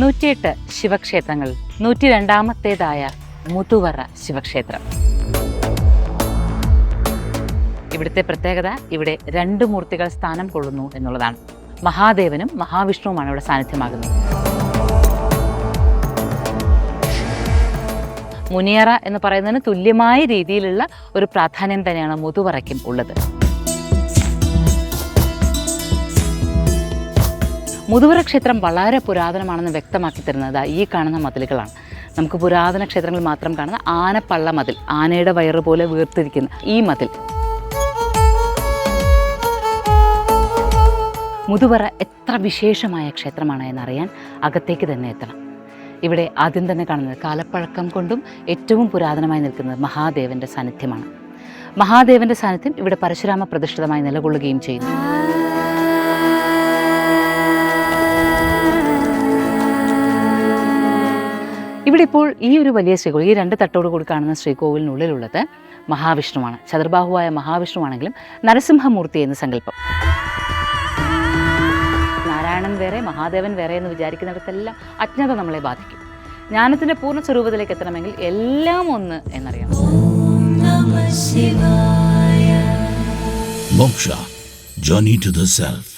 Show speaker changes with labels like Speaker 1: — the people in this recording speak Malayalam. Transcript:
Speaker 1: നൂറ്റിയെട്ട് ശിവക്ഷേത്രങ്ങൾ നൂറ്റി രണ്ടാമത്തേതായ മുതുവറ ശിവക്ഷേത്രം. ഇവിടുത്തെ പ്രത്യേകത ഇവിടെ രണ്ട് മൂർത്തികൾ സ്ഥാനം കൊള്ളുന്നു എന്നുള്ളതാണ്. മഹാദേവനും മഹാവിഷ്ണുവുമാണ് ഇവിടെ സാന്നിധ്യമാകുന്നത്. മുനിയറ എന്ന് പറയുന്നതിന് തുല്യമായ രീതിയിലുള്ള ഒരു പ്രാധാന്യം തന്നെയാണ് മുതുവറയ്ക്കും ഉള്ളത്. മുതുവറ ക്ഷേത്രം വളരെ പുരാതനമാണെന്ന് വ്യക്തമാക്കി തരുന്നത് ഈ കാണുന്ന മതിലുകളാണ്. നമുക്ക് പുരാതന ക്ഷേത്രങ്ങളിൽ മാത്രം കാണുന്ന ആനപ്പള്ള മതിൽ ആനയുടെ വയറ് പോലെ വീർത്തിരിക്കുന്ന ഈ മതിൽ. മുതുവറ എത്ര വിശേഷമായ ക്ഷേത്രമാണ് എന്നറിയാൻ അകത്തേക്ക് തന്നെ എത്തണം. ഇവിടെ ആദ്യം തന്നെ കാണുന്നത് കാലപ്പഴക്കം കൊണ്ടും ഏറ്റവും പുരാതനമായി നിൽക്കുന്നത് മഹാദേവന്റെ സാന്നിധ്യമാണ്. മഹാദേവന്റെ സാന്നിധ്യം ഇവിടെ പരശുരാമ പ്രതിഷ്ഠിതമായി നിലകൊള്ളുകയും ചെയ്യുന്നു. ഇവിടെ ഇപ്പോൾ ഈ ഒരു വലിയ ശ്രീകോവിൽ ഈ രണ്ട് തട്ടോട് കൂടി കാണുന്ന ശ്രീകോവിലിനുള്ളിലുള്ളത് മഹാവിഷ്ണുവാണ്. ചതുർബാഹുവായ മഹാവിഷ്ണുവാണെങ്കിലും നരസിംഹമൂർത്തി എന്ന് സങ്കല്പം. നാരായണൻ വേറെ മഹാദേവൻ വേറെ എന്ന് വിചാരിക്കുന്നിടത്തെല്ലാം അജ്ഞത നമ്മളെ ബാധിക്കും. ജ്ഞാനത്തിന്റെ പൂർണ സ്വരൂപത്തിലേക്ക് എത്തണമെങ്കിൽ എല്ലാം ഒന്ന് എന്നറിയണം.
Speaker 2: Moksha Journey to the Self.